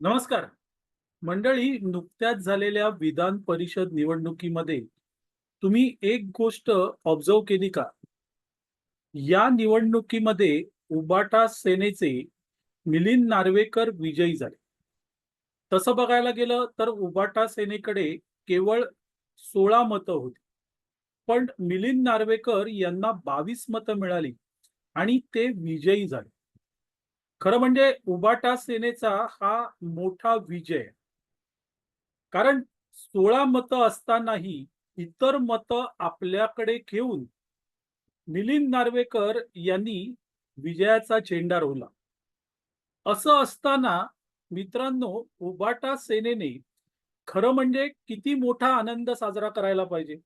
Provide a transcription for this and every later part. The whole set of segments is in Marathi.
नमस्कार. मंडळी नुकत्याच झालेल्या विधान परिषद निवडणुकीमध्ये तुम्ही एक गोष्ट ऑब्झर्व केली का? या निवडणुकीमध्ये उबाटा सेनेचे मिलिंद नार्वेकर विजयी झाले. तसं बघायला गेलं तर उबाटा सेनेकडे केवळ सोळा मतं होती. पण मिलिंद नार्वेकर यांना बावीस मतं मिळाली आणि ते विजयी झाले. खरं म्हणजे उबाटा सेनेचा हा मोठा विजय. कारण सोळा मतं असतानाही इतर मतं आपल्याकडे घेऊन मिलिंद नार्वेकर यांनी विजयाचा झेंडा रोवला. असं असताना मित्रांनो उबाटा सेनेने खरं म्हणजे किती मोठा आनंद साजरा करायला पाहिजे?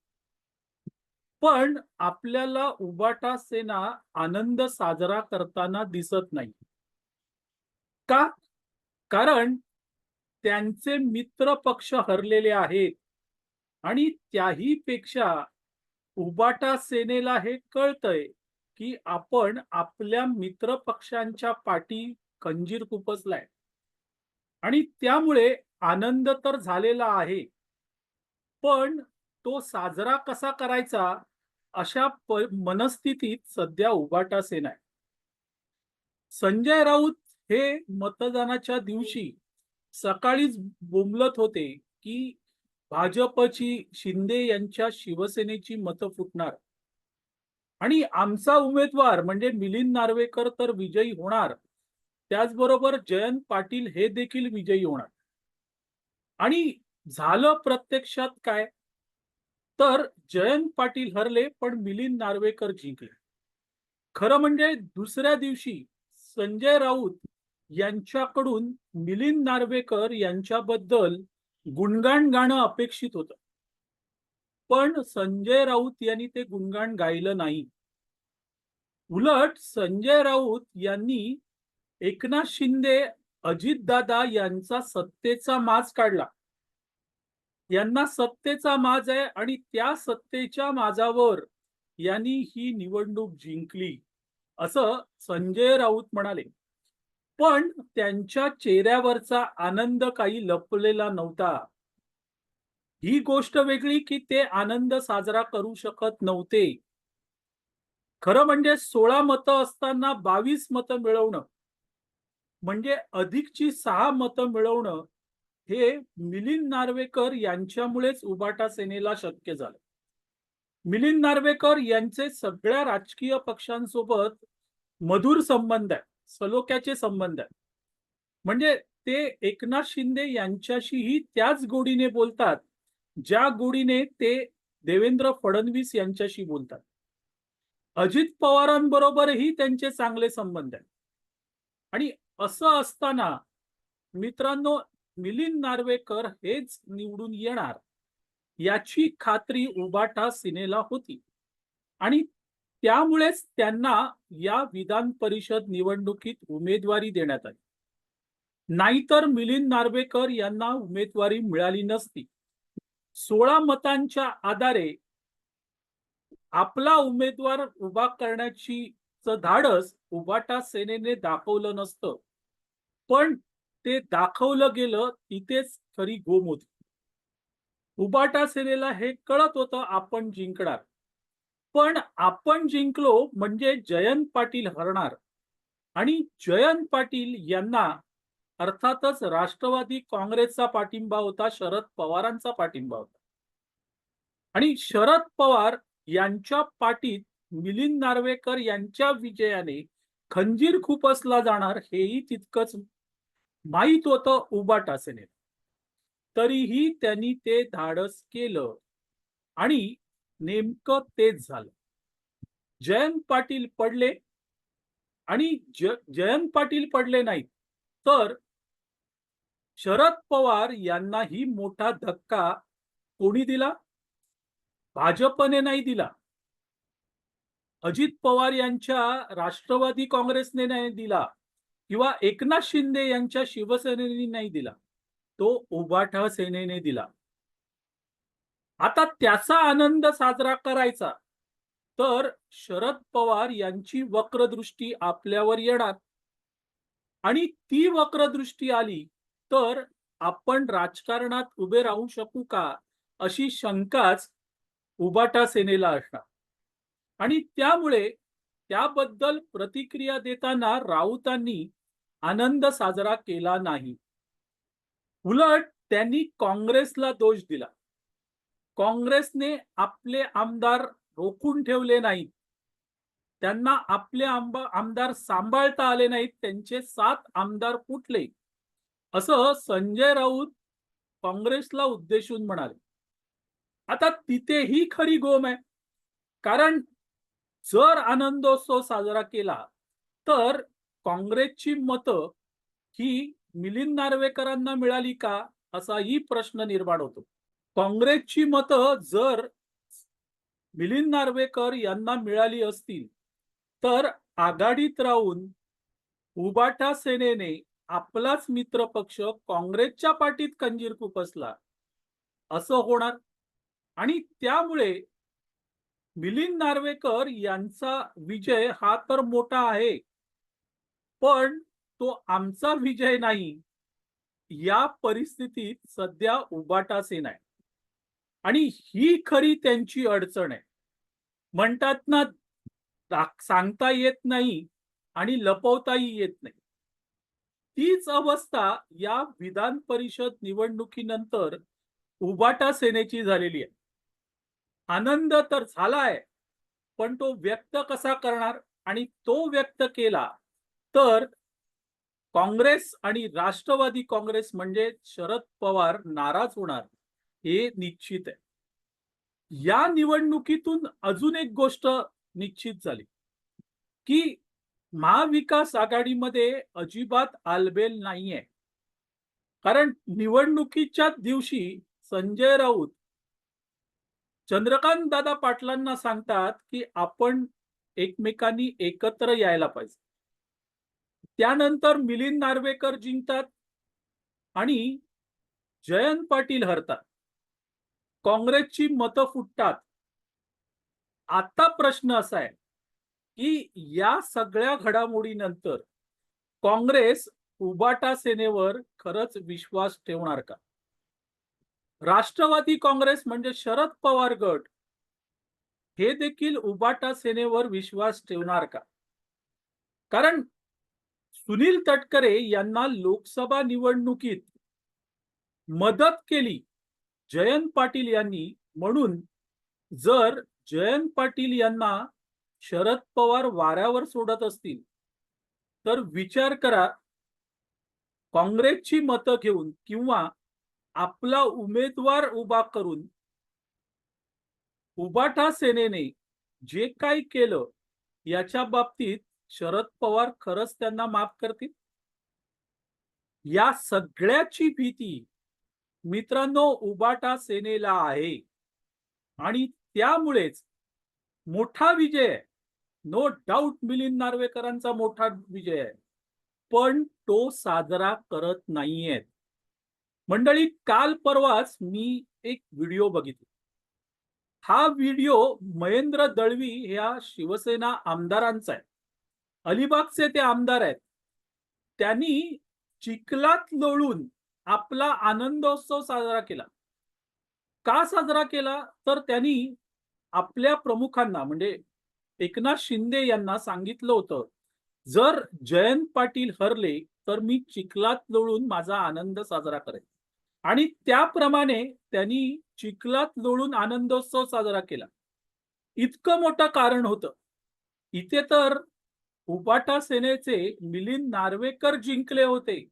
पण आपल्याला उबाटा सेना आनंद साजरा करताना दिसत नाही. का? कारण त्यांचे मित्र पक्ष हरलेले आहेत. आणि त्याही पेक्षा उबाटा सेनेला हे कळतंय की आपण आपल्या मित्र पक्षांच्या पाठी खंजीर खुपसलाय आणि त्यामुळे आनंद तर झालेला आहे. पण तो साजरा कसा करायचा अशा मनस्थितीत सध्या उबाटा सेना आहे संजय राऊत हे मतदानाच्या दिवशी सकाळीच बोंबलत होते की भाजपची शिंदे यांच्या शिवसेनेची मतं फुटणार. आणि आमचा उमेदवार म्हणजे मिलिंद नार्वेकर तर विजयी होणार. त्याचबरोबर जयंत पाटील हे देखील विजयी होणार. आणि झालं प्रत्यक्षात काय? तर जयंत पाटील हरले पण मिलिंद नार्वेकर जिंकले. खरं म्हणजे दुसऱ्या दिवशी संजय राऊत यांच्याकडून मिलिंद नार्वेकर यांच्याबद्दल गुणगाण गाणं अपेक्षित होतं. पण संजय राऊत यांनी ते गुणगाण गायलं नाही. उलट संजय राऊत यांनी एकनाथ शिंदे अजितदादा यांचा सत्तेचा माज काढला. यांना सत्तेचा माज आहे आणि त्या सत्तेच्या माजावर यांनी ही निवडणूक जिंकली असं संजय राऊत म्हणाले. पण त्यांच्या चेहऱ्यावरचा आनंद काही लपलेला नव्हता. ही गोष्ट वेगळी की ते आनंद साजरा करू शकत नव्हते. खरं म्हणजे सोळा मतं असताना बावीस मतं मिळवणं म्हणजे अधिकची सहा मतं मिळवणं हे मिलिंद नार्वेकर यांच्यामुळेच उबाटा सेनेला शक्य झालं. मिलिंद नार्वेकर यांचे सगळ्या राजकीय पक्षांसोबत मधुर संबंध आहे सलोख्याचे संबंध आहे म्हणजे ते एकनाथ शिंदे यांच्याशीही त्याच गोडीने बोलतात ज्या गोडीने ते देवेंद्र फडणवीस यांच्याशी बोलतात. अजित पवारांबरोबरही त्यांचे चांगले संबंध आहेत. आणि असं असताना मित्रांनो मिलिंद नार्वेकर हेच निवडून येणार याची खात्री उबाटा सिनेला होती. आणि त्यामुळेच त्यांना या विधान परिषद निवडणुकीत उमेदवारी देण्यात आली. नाहीतर मिलिंद नार्वेकर यांना उमेदवारी मिळाली नसती. सोळा मतांच्या आधारे आपला उमेदवार उभा करण्याची च धाडस उबाटा सेनेने दाखवलं नसतं. पण ते दाखवलं गेलं तिथेच खरी गोम होती उबाटा सेनेला हे कळत होतं आपण जिंकणार. पण आपण जिंकलो म्हणजे जयंत पाटील हरणार. आणि जयंत पाटील यांना अर्थातच राष्ट्रवादी काँग्रेसचा पाठिंबा होता शरद पवारांचा पाठिंबा होता. आणि शरद पवार यांच्या पाठीत मिलिंद नार्वेकर यांच्या विजयाने खंजीर खुपसला जाणार हेही तितकंच माहीत होतं उबाट असेने तरीही त्यांनी ते धाडस केलं. आणि नेमकं तेच झालं. जयंत पाटील पडले आणि जयंत पाटील पडले नाहीत तर शरद पवार यांनाही मोठा धक्का कोणी दिला? भाजपने नाही दिला. अजित पवार यांच्या राष्ट्रवादी काँग्रेसने नाही दिला किंवा एकनाथ शिंदे यांच्या शिवसेनेने नाही दिला. तो उभाठा सेनेने दिला. आता त्याचा आनंद साजरा करायचा. तर शरद पवार यांची वक्रदृष्टी आपल्यावर येणार. आणि ती वक्रदृष्टी आली तर आपण राजकारणात उभे राहू शकू का? अशी शंकाच उबाटा सेनेला असणार. आणि त्यामुळे त्याबद्दल प्रतिक्रिया देताना राऊतांनी आनंद साजरा केला नाही. उलट त्यांनी काँग्रेसला दोष दिला. काँग्रेसने आपले आमदार रोखून ठेवले नाहीत. त्यांना आपले आमदार सांभाळता आले नाहीत. त्यांचे सात आमदार फुटले. असं संजय राऊत काँग्रेसला उद्देशून म्हणाले. आता तिथेही खरी गोम आहे. कारण जर आनंदोत्सव साजरा केला तर काँग्रेसची मतं ही मिलिंद नार्वेकरांना मिळाली का असाही प्रश्न निर्माण होतो. काँग्रेसची मतं जर मिलिंद नार्वेकर यांना मिळाली असतील तर आघाडीत राहून उबाटा सेनेने आपलाच मित्र पक्ष काँग्रेसच्या पाठीत कंजीर खुपसला. असं होणार. आणि त्यामुळे मिलिंद नार्वेकर यांचा विजय हा तर मोठा आहे. पण तो आमचा विजय नाही. या परिस्थितीत सध्या उबाटा सेना आहे. आणि ही खरी त्यांची अडचण आहे. म्हणतात ना सांगता येत नाही आणि लपवताही येत नाही. तीच अवस्था या विधान परिषद निवडणुकीनंतर उबाटा सेनेची झालेली आहे. आनंद तर झालाय पण तो व्यक्त कसा करणार आणि तो व्यक्त केला तर काँग्रेस आणि राष्ट्रवादी काँग्रेस म्हणजे शरद पवार नाराज होणार. हे निश्चित आहे. या निवडणुकीतून अजून एक गोष्ट निश्चित झाली की महाविकास आघाडीमध्ये अजिबात आलबेल नाहीये. कारण निवडणुकीच्या दिवशी संजय राऊत चंद्रकांत दादा पाटलांना सांगतात की आपण एकमेकांनी एकत्र यायला पाहिजे. त्यानंतर मिलिंद नार्वेकर जिंकतात आणि जयंत पाटील हरतात. काँग्रेसची मतं फुटतात. आता प्रश्न असा आहे की या सगळ्या घडामोडीनंतर काँग्रेस उबाटा सेनेवर खरंच विश्वास ठेवणार का? राष्ट्रवादी काँग्रेस म्हणजे शरद पवार गट हे देखील उबाटा सेनेवर विश्वास ठेवणार का? कारण सुनील तटकरे यांना लोकसभा निवडणुकीत मदत केली. जयंत पाटील यांनी म्हणून जर जयंत पाटील यांना शरद पवार वाऱ्यावर सोडत असतील तर विचार करा काँग्रेसची मतं घेऊन किंवा आपला उमेदवार उभा करून उबाटा सेनेने जे काही केलं याच्या बाबतीत शरद पवार खरंच त्यांना माफ करतील? या सगळ्याची भीती मित्रांनो उबाटा सेनेला आहे. आणि त्यामुळेच मोठा विजय नो डाऊट मिलिंद नार्वेकरांचा मोठा विजय आहे. पण तो साजरा करत नाहीयेत. मंडळी काल परवाच मी एक व्हिडिओ बघितला. हा व्हिडिओ महेंद्र दळवी ह्या शिवसेना आमदारांचा आहे. अलिबागचे ते आमदार आहेत. त्यांनी चिखलात लोळून आपला आनंदोत्सव साजरा केला. का साजरा केला? तर त्यांनी आपल्या प्रमुखांना म्हणजे एकनाथ शिंदे यांना सांगितलं होतं जर जयंत पाटील हरले तर मी चिखलात लोळून माझा आनंद साजरा करेन. आणि त्याप्रमाणे त्यांनी चिखलात लोळून आनंदोत्सव साजरा केला. इतकं मोठं कारण होतं. इथे तर उपाटा सेनेचे मिलिंद नार्वेकर जिंकले होते.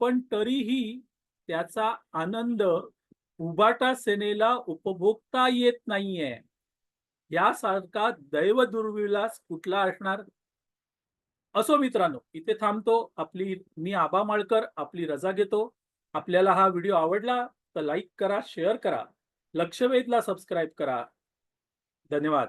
पण तरीही त्याचा आनंद उबाटा सेनेला उपभोगता येत नाहीये. यासारखा दैव दुर्विलास कुठला असणार? असो मित्रांनो इथे थांबतो. आपली मी आबा माळकर आपली रजा घेतो. आपल्याला हा व्हिडिओ आवडला तर लाईक करा शेअर करा. लक्षवेधला सबस्क्राईब करा. धन्यवाद.